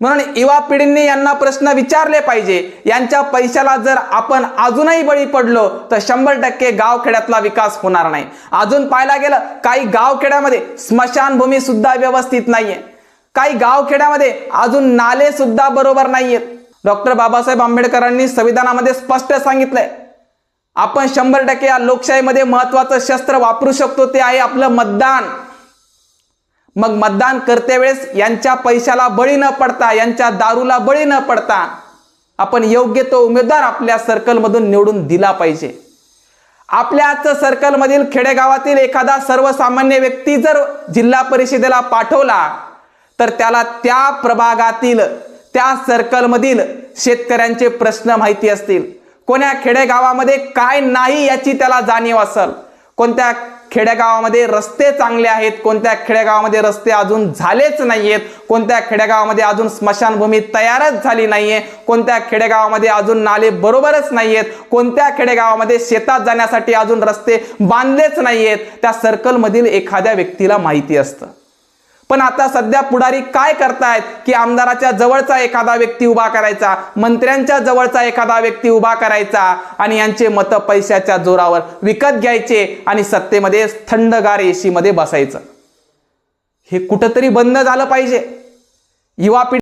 म्हणून युवा पिढींनी यांना प्रश्न विचारले पाहिजे. यांच्या पैशाला जर आपण अजूनही बळी पडलो तर शंभर टक्के गावखेड्यातला विकास होणार नाही. अजून पाहायला गेलं काही गावखेड्यामध्ये स्मशानभूमी सुद्धा व्यवस्थित नाहीये. काही गावखेड्यामध्ये अजून नाले सुद्धा बरोबर नाहीयेत. डॉक्टर बाबासाहेब आंबेडकरांनी संविधानामध्ये स्पष्ट सांगितलंय आपण शंभर टक्के या लोकशाहीमध्ये महत्वाचं शस्त्र वापरू शकतो ते आहे आपलं मतदान. मग मतदान करते वेळेस यांच्या पैशाला बळी न पडता यांच्या दारूला बळी न पडता आपण योग्य तो उमेदवार आपल्या सर्कलमधून निवडून दिला पाहिजे. आपल्याच सर्कलमधील खेडेगावातील एखादा सर्वसामान्य व्यक्ती जर जिल्हा परिषदेला पाठवला तर त्याला त्या प्रभागातील त्या सर्कलमधील शेतकऱ्यांचे प्रश्न माहिती असतील. कोण्या खेडेगावामध्ये काय नाही याची त्याला जाणीव असेल. कोणत्या खेडेगावामध्ये रस्ते चांगले आहेत कोणत्या खेडेगावामध्ये रस्ते अजून झालेच नाहीयेत कोणत्या खेडेगावामध्ये अजून स्मशानभूमी तयारच झाली नाहीये कोणत्या खेडेगावामध्ये अजून नाले बरोबरच नाहीयेत कोणत्या खेडेगावामध्ये शेतात जाण्यासाठी अजून रस्ते बांधलेच नाहीयेत त्या सर्कलमधील एखाद्या व्यक्तीला माहिती असतं. पण आता सध्या पुढारी काय करतायत? की आमदाराच्या जवळचा एखादा व्यक्ती उभा करायचा मंत्र्यांच्या जवळचा एखादा व्यक्ती उभा करायचा आणि यांचे मतं पैशाच्या जोरावर विकत घ्यायचे आणि सत्तेमध्ये थंडगार एशीमध्ये बसायचं. हे कुठंतरी बंद झालं पाहिजे. युवा पिढी